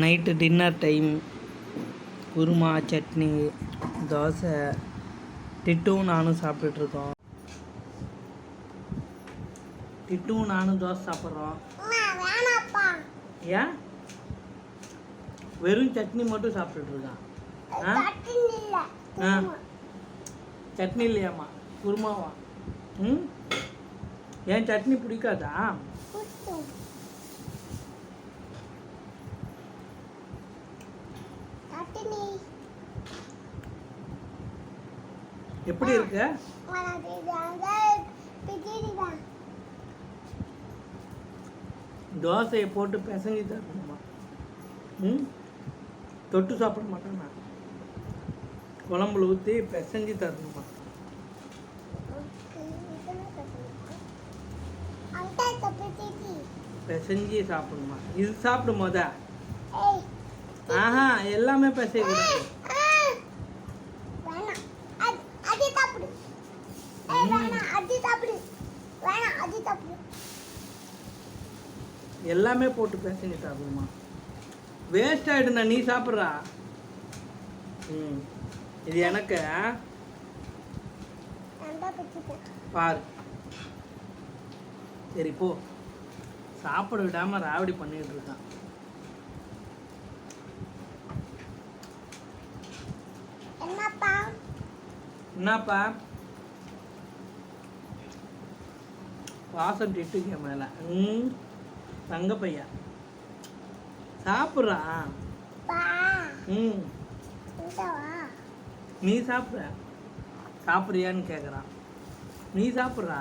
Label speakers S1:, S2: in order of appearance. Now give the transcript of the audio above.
S1: Night dinner time. Kurma chutney dosa. டிட்டும் நானும் சாப்பிட்டுட்ருக்கோம் டிட்டும் நானும் தோசை சாப்பிட்றோம். ஏன்? வெறும் சட்னி மட்டும்
S2: இல்லை
S1: ஆ. சட்னி இல்லையாம்மா? குருமாவா? ம்? ஏன் சட்னி பிடிக்காதா
S2: குத்தும் சட்னி
S1: எப்படி இருக்கு? தோசையை போட்டு பிசைஞ்சு தரணுமா ம்? தொட்டு சாப்பிட மாட்டேன்? நான் குழம்புல ஊற்றி பிசைஞ்சு தரணுமா? பிசைஞ்சு சாப்பிடணுமா? இது சாப்பிடும் போத ஆஹா எல்லாமே
S2: ஆ!
S1: எல்லாமே போட்டு பிசைஞ்சு சாப்பிடுமா? வேஸ்ட் ஆகிடுண்ணா நீ சாப்பிட்றா. ம் இது எனக்கு. பாரு. சரி போ. சாப்பிட விடாம ராவடி பண்ணிட்டு இருக்கான்.
S2: என்னப்பா?
S1: என்னப்பா? வாசம் திட்டுங்க மேல. ம். தங்க பையன் சாப்பிட்றா?
S2: பா
S1: ம். நீ சாப்பிட்ற? சாப்பிட்றியான்னு கேட்குறான் நீ சாப்பிட்றா?